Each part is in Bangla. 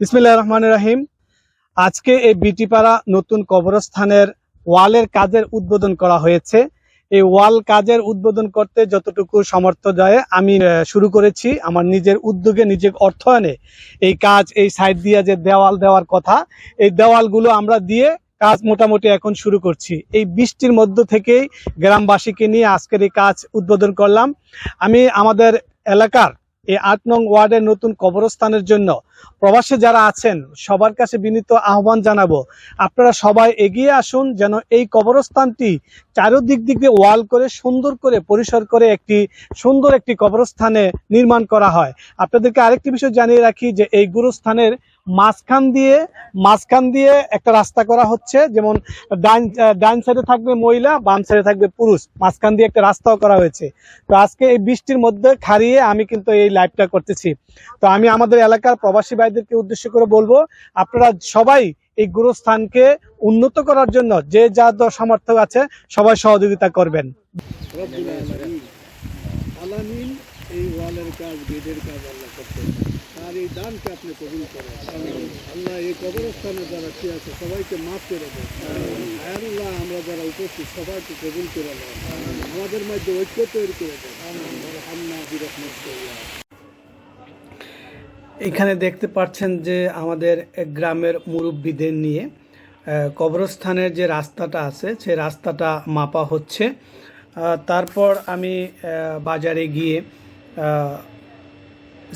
বিসমিল্লাহ রহমান রাহিম আজকে এই বিটিপাড়া নতুন কবরস্থানের ওয়ালের কাজের উদ্বোধন করা হয়েছে। এই ওয়াল কাজের উদ্বোধন করতে যতটুকু সমর্থ যায় আমি শুরু করেছি আমার নিজের উদ্যোগে, নিজের অর্থায়নে এই কাজ, এই সাইড দিয়ে যে দেওয়াল দেওয়ার কথা, এই দেওয়ালগুলো আমরা দিয়ে কাজ মোটামুটি এখন শুরু করছি। এই বৃষ্টির মধ্য থেকেই গ্রামবাসীকে নিয়ে আজকের এই কাজ উদ্বোধন করলাম। আমি আমাদের এলাকার এই আট নং ওয়ার্ডের নতুন কবরস্থানের জন্য প্রবাসে যারা আছেন, সবার কাছে বিনীত আহ্বান জানাব। আপনারা সবাই এগিয়ে আসুন যেন এই কবরস্থানটি চারিদিক দিক দিয়ে ওয়াল করে, সুন্দর করে পরিসর করে একটি সুন্দর একটি কবরস্থানে নির্মাণ করা হয়। আপনাদেরকে আরেকটি বিষয় জানিয়ে রাখি যে, এই গুরুস্থানের মাঝখান দিয়ে মাঝখান দিয়ে একটা রাস্তা করা হচ্ছে। যেমন, ডান ডান সাইডে থাকবে মহিলা, বাম সাইডে থাকবে পুরুষ। মাঝখান দিয়ে একটা রাস্তাও করা হয়েছে। তো আজকে এই বৃষ্টির মধ্যে খাড়িয়ে আমি কিন্তু এই লাইভটা করতেছি। তো আমি আমাদের এলাকার প্রবাসী ভাইদেরকে উদ্দেশ্য করে বলব, আপনারা সবাই এই গুরুস্থানকে উন্নত করার জন্য যে যা সামর্থ্য আছে, সবাই সহযোগিতা করবেন। এই কাজ তার এই দানকে আপনি করেন। এই যারা কি আছে, সবাইকে মাফ সবাইকে আমাদের মধ্যে ঐক্য তৈরি করে দেন। আমরা বিরহমত করিয়া এখানে দেখতে পাচ্ছেন যে আমাদের গ্রামের মুরব্বীদের নিয়ে কবরস্থানের যে রাস্তাটা আছে সে রাস্তাটা মাপা হচ্ছে। তারপর আমি বাজারে গিয়ে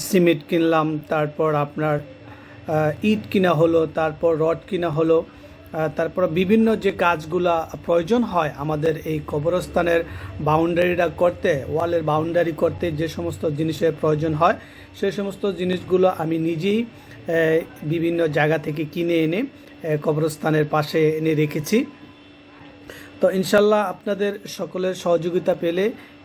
সিমেন্ট কিনলাম, তারপর আপনার ইট কিনা হলো, তারপর রড কিনা হলো তারপর বিভিন্ন যে কাজগুলা প্রয়োজন হয় আমাদের এই কবরস্থানের বাউন্ডারিটা করতে ওয়ালের বাউন্ডারি করতে যে সমস্ত জিনিসের প্রয়োজন হয় সেই সমস্ত জিনিসগুলো আমি নিজেই বিভিন্ন জায়গা থেকে কিনে এনে কবরস্থানের পাশে এনে রেখেছি। তো ইনশাল্লাহ আপনাদের সকলের সহযোগিতা পেলে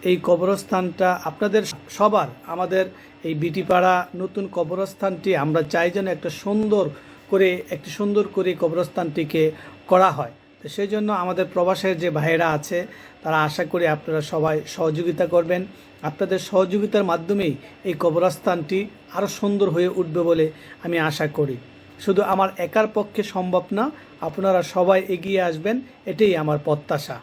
এই কবরস্থানটা আপনাদের সবার, আমাদের এই বিটিপাড়া নতুন কবরস্থানটি আমরা চাই যেন একটা সুন্দর করে, একটি সুন্দর করে কবরস্থানটিকে করা হয়। তো সেই জন্য আমাদের প্রবাসের যে ভাইয়েরা আছে, তারা আশা করি আপনারা সবাই সহযোগিতা করবেন। আপনাদের সহযোগিতার মাধ্যমেই এই কবরস্থানটি আরও সুন্দর হয়ে উঠবে বলে আমি আশা করি। শুধু আমার একার পক্ষে সম্ভব না, আপনারা সবাই এগিয়ে আসবেন, এটাই আমার প্রত্যাশা।